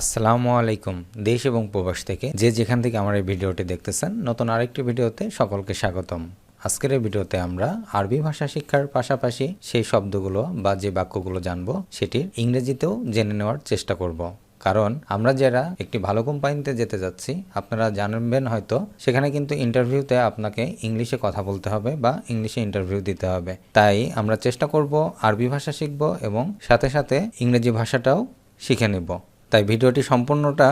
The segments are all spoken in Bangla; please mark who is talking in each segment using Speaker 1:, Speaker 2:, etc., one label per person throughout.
Speaker 1: আসসালামু আলাইকুম, দেশ এবং প্রবাস থেকে। যে যেখান থেকে আমার এই ভিডিওটি দেখতেছেন, নতুন আরেকটি ভিডিওতে সকলকে স্বাগতম। আজকের এই ভিডিওতে আমরা আরবি ভাষা শিক্ষার পাশাপাশি সেই শব্দগুলো বা যে বাক্যগুলো জানব, সেটির ইংরেজিতেও জেনে নেওয়ার চেষ্টা করব। কারণ আমরা যারা একটি ভালো কোম্পানিতে যেতে যাচ্ছি, আপনারা জানবেন হয়তো, সেখানে কিন্তু ইন্টারভিউতে আপনাকে ইংলিশে কথা বলতে হবে বা ইংলিশে ইন্টারভিউ দিতে হবে। তাই আমরা চেষ্টা করব আরবি ভাষা শিখব এবং সাথে সাথে ইংরেজি ভাষাটাও শিখে নেব। তাই ভিডিওটি সম্পূর্ণটা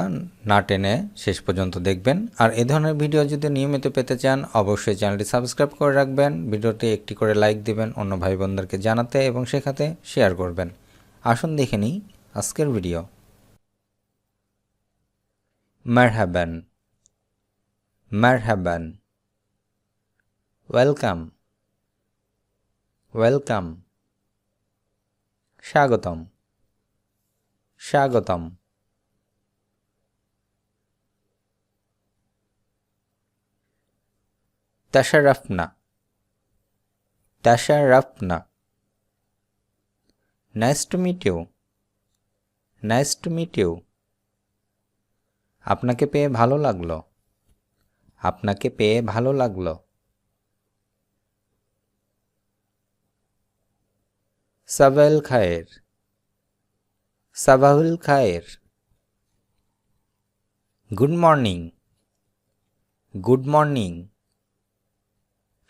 Speaker 1: না টেনে শেষ পর্যন্ত দেখবেন। আর এ ধরনের ভিডিও যদি নিয়মিত পেতে চান, অবশ্যই চ্যানেলটি সাবস্ক্রাইব করে রাখবেন ভিডিওটি একটি করে লাইক দিবেন, অন্য ভাই বোনদেরকে জানাতে এবং শেখাতে শেয়ার করবেন। আসুন দেখে নিই আজকের ভিডিও। মারহাবান মারহাবান, ওয়েলকাম ওয়েলকাম, স্বাগতম স্বাগতম। তাশারাফনা। তাশারাফনা। Nice to meet you nice to meet you আপনাকে পেয়ে ভালো লাগল। আপনাকে পেয়ে ভালো লাগল। সাবাহুল খায়ের। সাবাহুল খায়ের। গুড মর্নিং গুড মর্নিং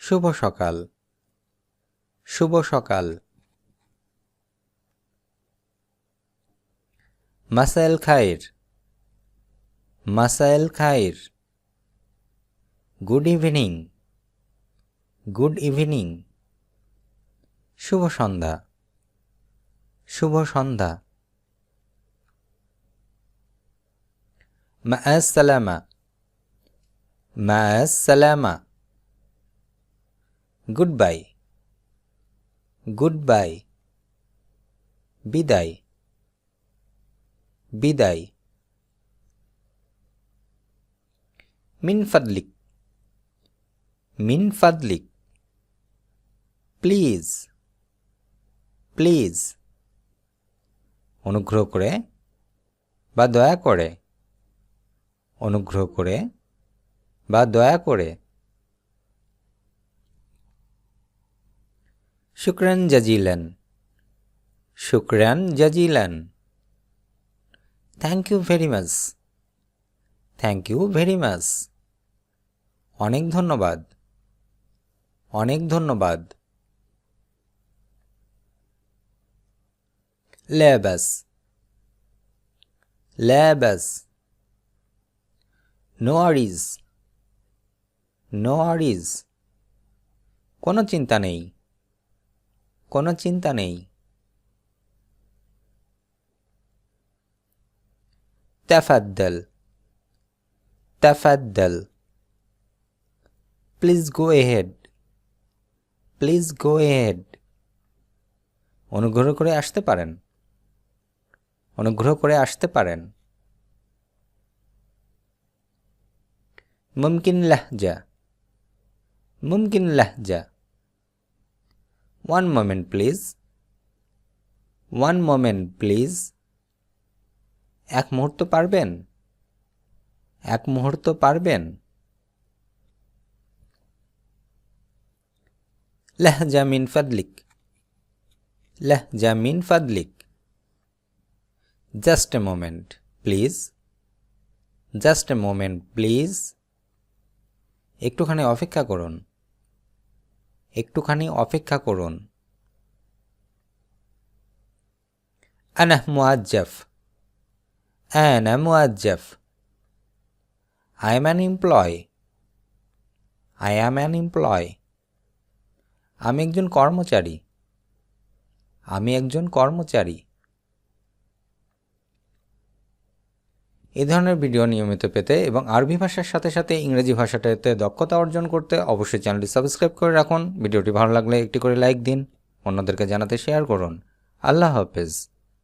Speaker 1: শুভ সকাল। শুভ সকাল। মাসাইল খায়ের মাসাইল খায়ের গুড ইভিনিং। Good evening. শুভ সন্ধ্যা। শুভ সন্ধ্যা। মা সালামা। মা সালামা। গুড বাই গুড বাই বিদায় বিদায় মিন ফাদলিক মিন ফাদলিক প্লিজ প্লিজ অনুগ্রহ করে বা দয়া করে অনুগ্রহ করে বা দয়া করে শুক্রান জাজিলান। শুক্রান জাজিলান। Thank you very much thank you very much অনেক ধন্যবাদ। অনেক ধন্যবাদ। ল্যাবাস ল্যাবাস নো আরিজ নো আরিজ কোনো চিন্তা নেই। কোনো চিন্তা নেই। তাফাদ্দাল। তাফাদ্দাল। Please go ahead. Please go ahead. অনুগ্রহ করে আসতে পারেন। অনুগ্রহ করে আসতে পারেন। মুমকিন লাহজা। মুমকিন লাহজা। One moment please one moment please এক মুহূর্ত পারবেন? এক মুহূর্ত পারবেন? লাহজা মিন ফাদলিক। লাহজা মিন ফাদলিক। Just a moment please just a moment please একটুখানি অপেক্ষা করুন। একটুখানি অপেক্ষা করুন। আনা মুআজ্জাফ। আনা মুআজ্জাফ। I am an employee I am an employee আমি একজন কর্মচারী। আমি একজন কর্মচারী। এই ধরনের ভিডিও নিয়মিত পেতে এবং আরবি ভাষার সাথে সাথে ইংরেজি ভাষাটাতে দক্ষতা অর্জন করতে অবশ্যই চ্যানেলটি সাবস্ক্রাইব করে রাখুন। ভিডিওটি ভালো লাগলে একটি করে লাইক দিন। অন্যদেরকে জানাতে শেয়ার করুন। আল্লাহ হাফেজ।